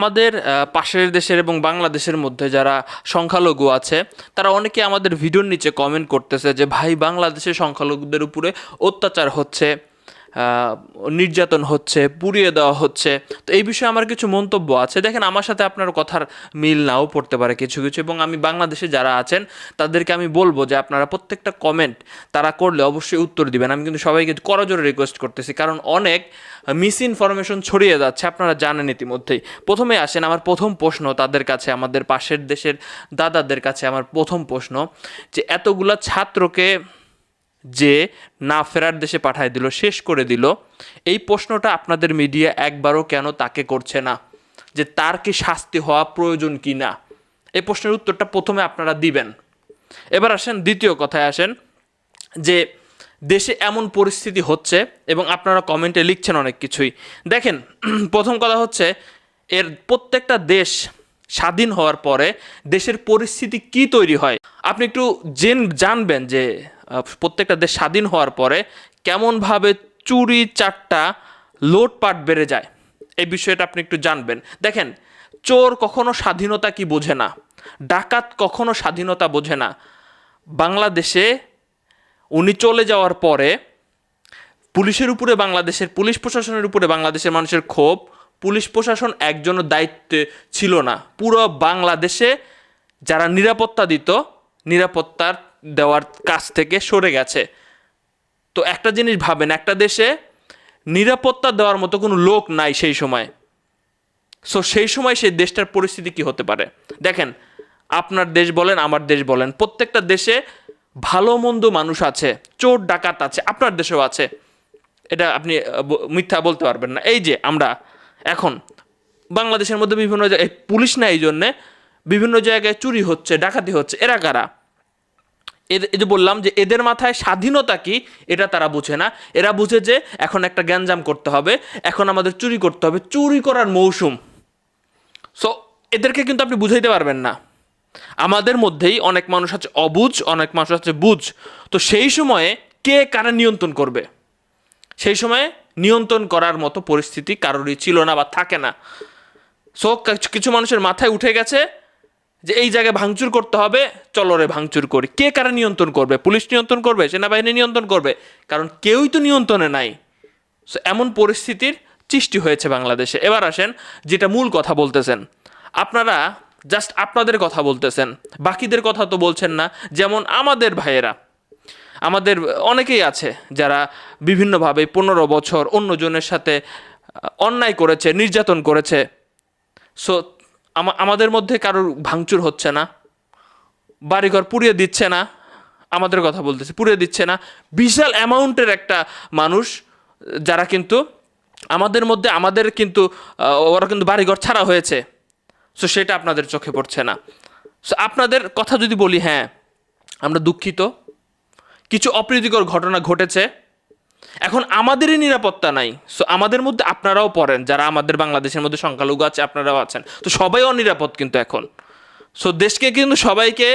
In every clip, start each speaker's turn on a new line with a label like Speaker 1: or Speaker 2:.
Speaker 1: আমাদের পাশের দেশের এবং বাংলাদেশের মধ্যে যারা সংখ্যালঘু আছে, তারা অনেকে আমাদের ভিডিওর নিচে কমেন্ট করতেছে যে, ভাই, বাংলাদেশের সংখ্যালঘুদের উপরে অত্যাচার হচ্ছে। নির্যাতন হচ্ছে, পুড়িয়ে দেওয়া হচ্ছে। তো এই বিষয়ে আমার কিছু মন্তব্য আছে। দেখেন, আমার সাথে আপনার কথার মিল নাও পড়তে পারে কিছু কিছু এবং আমি বাংলাদেশে যারা আছেন, তাদেরকে আমি বলব যে আপনারা প্রত্যেকটা কমেন্ট তারা করলে অবশ্যই উত্তর দিবেন। আমি কিন্তু সবাইকে করজোরে রিকোয়েস্ট করতেছি, কারণ অনেক মিস ইনফরমেশন ছড়িয়ে যাচ্ছে, আপনারা জানেন ইতিমধ্যেই। প্রথমে আসেন, আমার প্রথম প্রশ্ন তাদের কাছে, আমাদের পাশের দেশের দাদাদের কাছে আমার প্রথম প্রশ্ন যে, এতগুলা ছাত্রকে যে না ফেরার দেশে পাঠায় দিল, শেষ করে দিল, এই প্রশ্নটা আপনাদের মিডিয়া একবারও কেন তাকে করছে না? যে তার কি শাস্তি হওয়া প্রয়োজন কি না? এই প্রশ্নের উত্তরটা প্রথমে আপনারা দিবেন। এবার আসেন দ্বিতীয় কথায় আসেন, যে দেশে এমন পরিস্থিতি হচ্ছে, এবং আপনারা কমেন্টে লিখছেন অনেক কিছুই। দেখেন, প্রথম কথা হচ্ছে, এর প্রত্যেকটা দেশ স্বাধীন হওয়ার পরে দেশের পরিস্থিতি কি তৈরি হয়? আপনি একটু জেন, জানবেন যে প্রত্যেকটা দেশ স্বাধীন হওয়ার পরে কেমনভাবে চুরি চারটা লোটপাট বেড়ে যায়, এই বিষয়টা আপনি একটু জানবেন। দেখেন, চোর কখনো স্বাধীনতা কি বোঝে না? ডাকাত কখনো স্বাধীনতা বোঝে না? বাংলাদেশে উনি চলে যাওয়ার পরে পুলিশের উপরে বাংলাদেশের, পুলিশ প্রশাসনের উপরে বাংলাদেশের মানুষের ক্ষোভ, পুলিশ প্রশাসন একজনের দায়িত্বে ছিল না। পুরো বাংলাদেশে যারা নিরাপত্তা দিত, নিরাপত্তার দেওয়ার কাছ থেকে সরে গেছে। তো একটা জিনিস ভাবেন, একটা দেশে নিরাপত্তা দেওয়ার মতো কোনো লোক নাই সেই সময়। সো সেই সময় সেই দেশটার পরিস্থিতি কি হতে পারে? দেখেন, আপনার দেশ বলেন, আমার দেশ বলেন, প্রত্যেকটা দেশে ভালো মন্দ মানুষ আছে, চোর, ডাকাত আছে, আপনার দেশেও আছে। এটা আপনি মিথ্যা বলতে পারবেন না। এই যে, আমরা এখন বাংলাদেশের মধ্যে বিভিন্ন জায়গায় পুলিশ না এই জন্যে, বিভিন্ন জায়গায় চুরি হচ্ছে, ডাকাতি হচ্ছে, এরা কারা? এদের বললাম যে এদের মাথায় স্বাধীনতা কি, এটা তারা বুঝে না। এরা বুঝে যে এখন একটা গ্যাঞ্জাম করতে হবে, এখন আমাদের চুরি করতে হবে, চুরি করার মৌসুম। সো এদেরকে কিন্তু আপনি বুঝাইতে পারবেন না। আমাদের মধ্যেই অনেক মানুষ আছে অবুঝ, অনেক মানুষ আছে বুঝ। তো সেই সময়ে কে কারা নিয়ন্ত্রণ করবে? সেই সময়ে নিয়ন্ত্রণ করার মতো পরিস্থিতি কারোরই ছিল না বা থাকে না। সো কিছু মানুষের মাথায় উঠে গেছে যে এই জায়গায় ভাঙচুর করতে হবে, চলো রে ভাঙচুর করি। কে কারা নিয়ন্ত্রণ করবে? পুলিশ নিয়ন্ত্রণ করবে? সেনাবাহিনী নিয়ন্ত্রণ করবে? কারণ কেউই তো নিয়ন্ত্রণে নাই। সো এমন পরিস্থিতির সৃষ্টি হয়েছে বাংলাদেশে। এবার আসেন, যেটা মূল কথা বলতেছেন। আপনারা জাস্ট আপনাদের কথা বলতেছেন। বাকিদের কথা তো বলছেন না, যেমন আমাদের ভাইয়েরা। আমাদের অনেকেই আছে যারা বিভিন্নভাবে পনেরো বছর অন্যজনের সাথে অন্যায় করেছে, নির্যাতন করেছে। সো আমাদের মধ্যে কারোর ভাঙচুর হচ্ছে না, বাড়িঘর পুড়িয়ে দিচ্ছে না, আমাদের কথা বলতেছে, পুড়িয়ে দিচ্ছে না। বিশাল অ্যামাউন্টের একটা মানুষ, যারা কিন্তু আমাদের মধ্যে, আমাদের কিন্তু ওরা কিন্তু বাড়িঘর ছাড়া হয়েছে। সো সেটা আপনাদের চোখে পড়ছে না। সো আপনাদের কথা যদি বলি হ্যাঁ আমরা দুঃখিত। কিছু অপ্রীতিকর ঘটনা ঘটেছে। এখন আমাদেরই নিরাপত্তা নাই। সো আমাদের মধ্যে আপনারাও পড়েন, যারা আমাদের বাংলাদেশের মধ্যে সংখ্যালঘু আছে, আপনারাও আছেন। তো সবাই অনিরাপদ কিন্তু এখন। সো দেশকে কিন্তু সবাইকে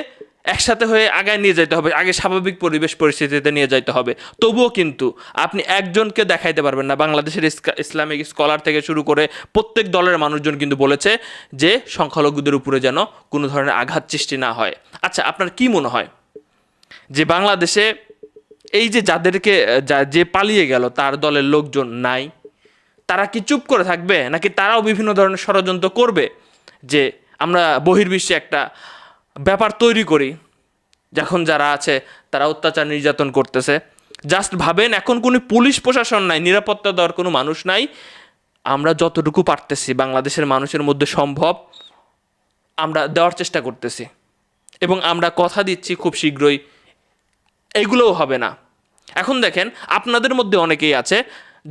Speaker 1: একসাথে হয়ে আগায় নিয়ে যেতে হবে, আগে স্বাভাবিক পরিবেশ পরিস্থিতিতে নিয়ে যেতে হবে। তবুও কিন্তু আপনি একজনকে দেখাইতে পারবেন না। বাংলাদেশের ইসলামিক স্কলার থেকে শুরু করে প্রত্যেক দলের মানুষজন কিন্তু বলেছে যে সংখ্যালঘুদের উপরে যেন কোনো ধরনের আঘাত সৃষ্টি না হয়। আচ্ছা আপনার কি মনে হয়? যে বাংলাদেশে এই যে যাদেরকে, যা- পালিয়ে গেল, তার দলের লোকজন নাই, তারা কি চুপ করে থাকবে? নাকি তারাও বিভিন্ন ধরনের ষড়যন্ত্র করবে? যে আমরা বহির্বিশ্বে একটা ব্যাপার তৈরি করি, যখন যারা আছে, তারা অত্যাচার নির্যাতন করতেছে। জাস্ট ভাবেন, এখন কোনো পুলিশ প্রশাসন নাই, নিরাপত্তা দেওয়ার কোনো মানুষ নাই। আমরা যতটুকু পারতেছি, বাংলাদেশের মানুষের মধ্যে সম্ভব আমরা দেওয়ার চেষ্টা করতেছি। এবং আমরা কথা দিচ্ছি খুব শীঘ্রই। এগুলোও হবে না। এখন দেখেন, আপনাদের মধ্যে অনেকেই আছে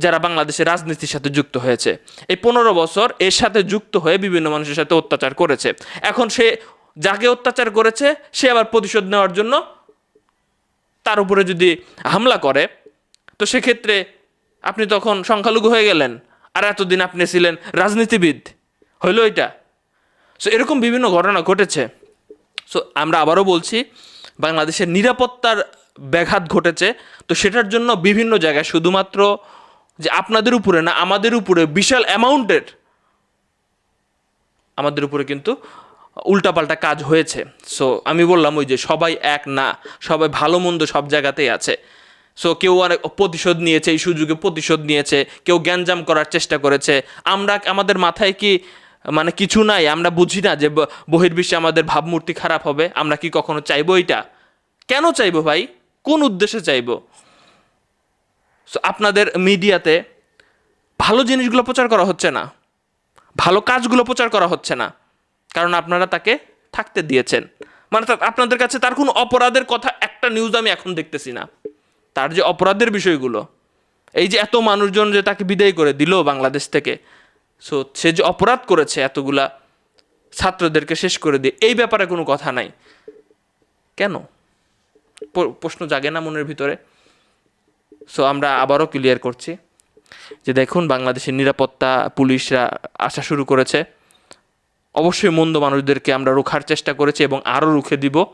Speaker 1: যারা বাংলাদেশের রাজনীতির সাথে যুক্ত হয়েছে। এই পনেরো বছর এর সাথে যুক্ত হয়ে বিভিন্ন মানুষের সাথে অত্যাচার করেছে। এখন সে যাকে অত্যাচার করেছে, সে আবার প্রতিশোধ নেওয়ার জন্য তার উপরে যদি হামলা করে, তো সেক্ষেত্রে আপনি তখন সংখ্যালঘু হয়ে গেলেন, আর এতদিন আপনি ছিলেন রাজনীতিবিদ। হইল এটা। সো এরকম বিভিন্ন ঘটনা ঘটেছে। সো আমরা আবারও বলছি, বাংলাদেশের নিরাপত্তার ব্যাঘাত ঘটেছে, তো সেটার জন্য বিভিন্ন জায়গায় শুধুমাত্র যে আপনাদের উপরে না, আমাদের উপরে বিশাল অ্যামাউন্টের আমাদের উপরে কিন্তু উল্টাপাল্টা কাজ হয়েছে। সো আমি বললাম ওই যে সবাই এক না, সবাই ভালো মন্দ সব জায়গাতেই আছে। সো কেউ অনেক প্রতিশোধ নিয়েছে, এই সুযোগে প্রতিশোধ নিয়েছে, কেউ জ্ঞানজাম করার চেষ্টা করেছে। আমরা আমাদের মাথায় কি মানে কিছু নাই? আমরা বুঝি না যে বহির্বিশ্বে আমাদের ভাবমূর্তি খারাপ হবে? আমরা কি কখনো চাইব এটা কেন চাইব ভাই? কোন উদ্দেশ্যে চাইব? সো আপনাদের মিডিয়াতে ভালো জিনিসগুলো প্রচার করা হচ্ছে না। ভালো কাজগুলো প্রচার করা হচ্ছে না। কারণ আপনারা তাকে থাকতে দিয়েছেন। মানে আপনাদের কাছে তার কোনো অপরাধের কথা একটা নিউজ আমি এখন দেখতেছি না। তার যে অপরাধের বিষয়গুলো, এই যে এত মানুষজন যে তাকে বিদায় করে দিল বাংলাদেশ থেকে সো সে যে অপরাধ করেছে এতগুলা ছাত্রদেরকে শেষ করে দিয়ে, এই ব্যাপারে কোনো কথা নাই। কেন? প্রশ্ন জাগে না মনের ভিতরে। সো আমরা আবারও ক্লিয়ার করছি যে দেখুন, বাংলাদেশের নিরাপত্তা পুলিশরা আসা শুরু করেছে। অবশ্যই মন্দ মানুষদেরকে আমরা রোখার চেষ্টা করেছি এবং আরও রুখে দিব।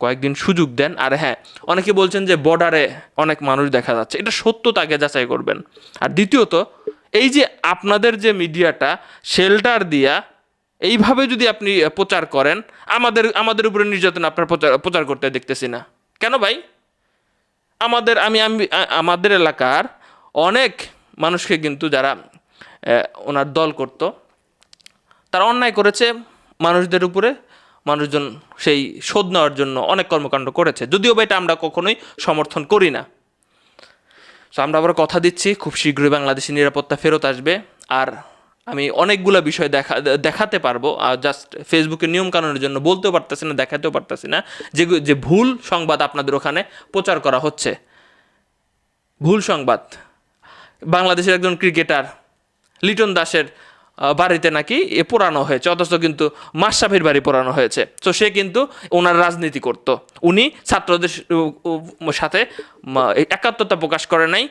Speaker 1: কয়েকদিন সুযোগ দেন। আর হ্যাঁ অনেকে বলছেন যে বর্ডারে অনেক মানুষ দেখা যাচ্ছে। এটা সত্য, তাকে যাচাই করবেন। আর দ্বিতীয়ত, এই যে আপনাদের যে মিডিয়াটা, শেল্টার দিয়া এইভাবে যদি আপনি প্রচার করেন, আমাদের আমাদের উপরে নির্যাতন আপনার প্রচার প্রচার করতে দেখতেছি না। কেন ভাই? আমাদের, আমি আমি আমাদের এলাকার অনেক মানুষকে কিন্তু যারা ওনার দল করতো, তারা অন্যায় করেছে মানুষদের উপরে, মানুষজন সেই শোধ নেওয়ার জন্য অনেক কর্মকাণ্ড করেছে। যদিও বা এটা আমরা কখনোই সমর্থন করি না। সো আমরা আবার কথা দিচ্ছি, খুব শীঘ্রই বাংলাদেশি নিরাপত্তা ফেরত আসবে। আর আমি অনেকগুলো বিষয় দেখা, দেখাতে পারব, আর জাস্ট ফেসবুকের নিয়মকানুনের জন্য বলতেও পারতেছি না, দেখাতেও পারতেছি না, যে যে ভুল সংবাদ আপনাদের ওখানে প্রচার করা হচ্ছে। ভুল সংবাদ। বাংলাদেশের একজন ক্রিকেটার, লিটন দাসের বাড়িতে নাকি এ পোড়ানো হয়েছে, অথচ কিন্তু মাশরাফির বাড়ি পোড়ানো হয়েছে। তো সে কিন্তু ওনার রাজনীতি করত। উনি ছাত্রদের সাথে একাত্মতা প্রকাশ করে নাই,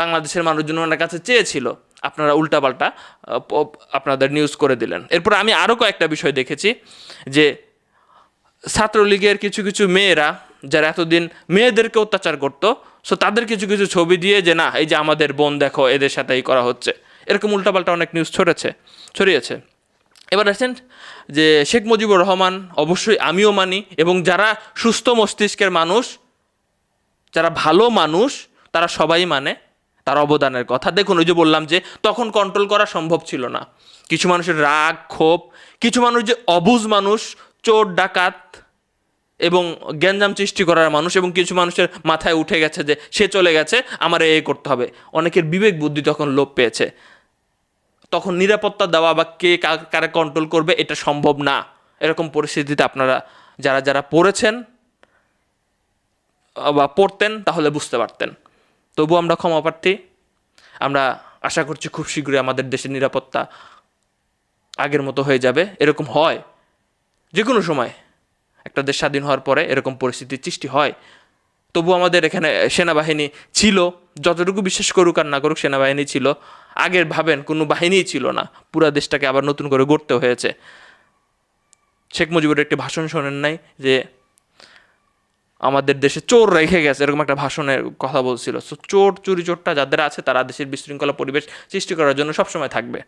Speaker 1: বাংলাদেশের মানুষজন ওনার কাছে চেয়েছিল। আপনারা উল্টাপাল্টা আপনাদের নিউজ করে দিলেন। এরপর আমি আরও কয়েকটা বিষয় দেখেছি, যে ছাত্রলীগের কিছু কিছু মেয়েরা, যারা এতদিন মেয়েদেরকে অত্যাচার করতো সো তাদের কিছু কিছু ছবি দিয়ে যে, না, এই যে আমাদের বোন দেখো, এদের সাথে এই করা হচ্ছে। এরকম উল্টাপাল্টা অনেক নিউজ ছড়েছে, ছড়িয়েছে। এবার আসেন, যে শেখ মুজিবুর রহমান, অবশ্যই আমিও মানি, এবং যারা সুস্থ মস্তিষ্কের মানুষ, যারা ভালো মানুষ, তারা সবাই মানে তার অবদানের কথা। দেখুন, ওই যে বললাম যে তখন কন্ট্রোল করা সম্ভব ছিল না। কিছু মানুষের রাগ, ক্ষোভ, কিছু মানুষ যে অবুজ মানুষ, চোর, ডাকাত এবং গ্যাঞ্জাম সৃষ্টি করার মানুষ এবং কিছু মানুষের মাথায় উঠে গেছে যে সে চলে গেছে, আমার এ করতে হবে। অনেকের বিবেক বুদ্ধি তখন লোপ পেয়েছে। তখন নিরাপত্তা দেওয়া বা কে কারে কন্ট্রোল করবে এটা সম্ভব না। এরকম পরিস্থিতিতে আপনারা যারা যারা পড়েছেন বা পড়তেন তাহলে বুঝতে পারতেন। তবু আমরা ক্ষমা প্রার্থী। আমরা আশা করছি খুব শীঘ্রই আমাদের দেশের নিরাপত্তা আগের মতো হয়ে যাবে। এরকম হয় যে কোনো সময়। একটা দেশ স্বাধীন হওয়ার পরে এরকম পরিস্থিতির সৃষ্টি হয়। তবু আমাদের এখানে সেনাবাহিনী ছিল, যতটুকু বিশ্বাস করুক আর না করুক সেনাবাহিনী ছিল। আগের ভাবেন কোনো বাহিনীই ছিল না। পুরা দেশটাকে আবার নতুন করে গড়তে হয়েছে। শেখ মুজিবুর একটি ভাষণ শোনেন নাই যে আমাদের দেশে চোর রেখে গেছে, এরকম একটা ভাষণের কথা বলছিল। সো চোর, চুরি, চোরটা যাদের আছে তারা দেশের বিশৃঙ্খলা পরিবেশ সৃষ্টি করার জন্য সবসময় থাকবে।